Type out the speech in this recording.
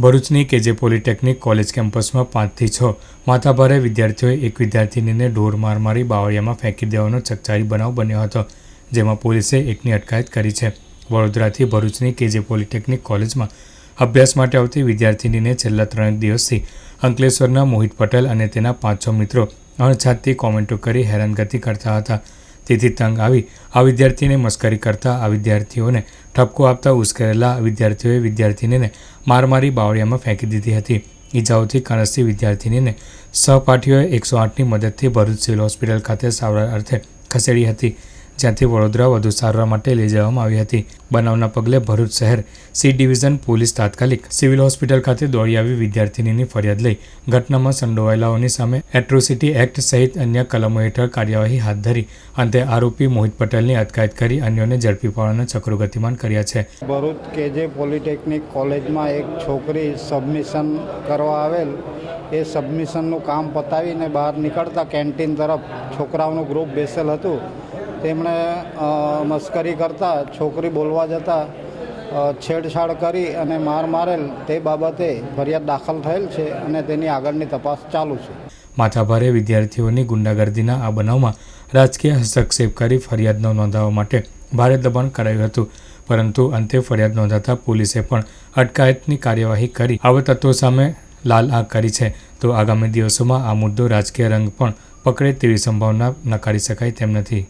ભરૂચની કેજે polytechnic college કેમ્પસમાં પાંચથી છ માથાભારે વિદ્યાર્થીઓએ એક વિદ્યાર્થિનીને ઢોર માર મારી બાવળિયામાં ફેંકી દેવાનો ચકચારી બનાવ બન્યો હતો, જેમાં પોલીસે એકની અટકાયત કરી છે. વડોદરાથી ભરૂચની કેજે પોલિટેકનિક કોલેજમાં અભ્યાસ માટે આવતી વિદ્યાર્થિનીને છેલ્લા ત્રણ દિવસથી અંકલેશ્વરના મોહિત પટેલ અને તેના પાંચ છ મિત્રો અણછાતથી કોમેન્ટો કરી હેરાનગતિ કરતા હતા. તેથી તંગ આવી આ વિદ્યાર્થીને મસ્કરી કરતા આ વિદ્યાર્થીઓને ઠપકો આપતા ઉશ્કેરેલા વિદ્યાર્થીઓએ વિદ્યાર્થિનીને મારમારી બાવળિયામાં ફેંકી દીધી હતી. ઈજાઓથી કણસતી વિદ્યાર્થિનીને સહપાઠીઓએ એકસો આઠની મદદથી ભરૂચ સિવિલ હોસ્પિટલ ખાતે સારવાર અર્થે ખસેડી હતી. જ્યાંથી વડોદરા વધુ સારવાર માટે લઈ જવામાં આવી હતી. બનાવના પગલે ભરૂચ શહેર સી ડિવિઝન પોલીસ તાત્કાલિક સિવિલ હોસ્પિટલ ખાતે દોડી આવી વિદ્યાર્થિનીની ફરિયાદ લઈ ઘટનામાં સંડોવાયેલાઓની સામે એટ્રોસિટી એક્ટ સહિત અન્ય કલમો હેઠળ કાર્યવાહી હાથ ધરી. અંતે આરોપી મોહિત પટેલની અટકાયત કરી અન્યોને ઝડપી પાડવાના ચક્રો ગતિમાન કર્યા છે. ભરૂચ કેજે પોલિટેકનિક કોલેજમાં એક છોકરી સબમિશન કરવા આવેલ. એ સબમિશનનું કામ પતાવીને બહાર નીકળતા કેન્ટીન તરફ છોકરાઓનું ગ્રુપ બેસેલ હતું. તેમણે મસ્કરી કરતા, છોકરી બોલવા જતાં છેડછાડ કરી અને માર મારેલ તે બાબતે ફરિયાદ દાખલ થયેલ છે અને તેની આગળની તપાસ ચાલુ છે. માથાભારે વિદ્યાર્થીઓની ગુંડાગર્દીના આ બનાવમાં રાજકીય હસ્તક્ષેપ કરી ફરિયાદ નોંધાવવા માટે ભારે દબાણ કરાયું હતું. પરંતુ અંતે ફરિયાદ નોંધાતા પોલીસે પણ અટકાયતની કાર્યવાહી કરી. આવા તત્વો સામે લાલ આંખ કરી છે. તો આગામી દિવસોમાં આ મુદ્દો રાજકીય રંગ પણ પકડે તેવી સંભાવના નકારી શકાય તેમ નથી.